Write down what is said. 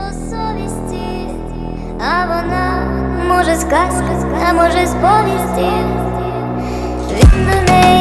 по совісті, а вона може сказка, а може сповісті. Він до неї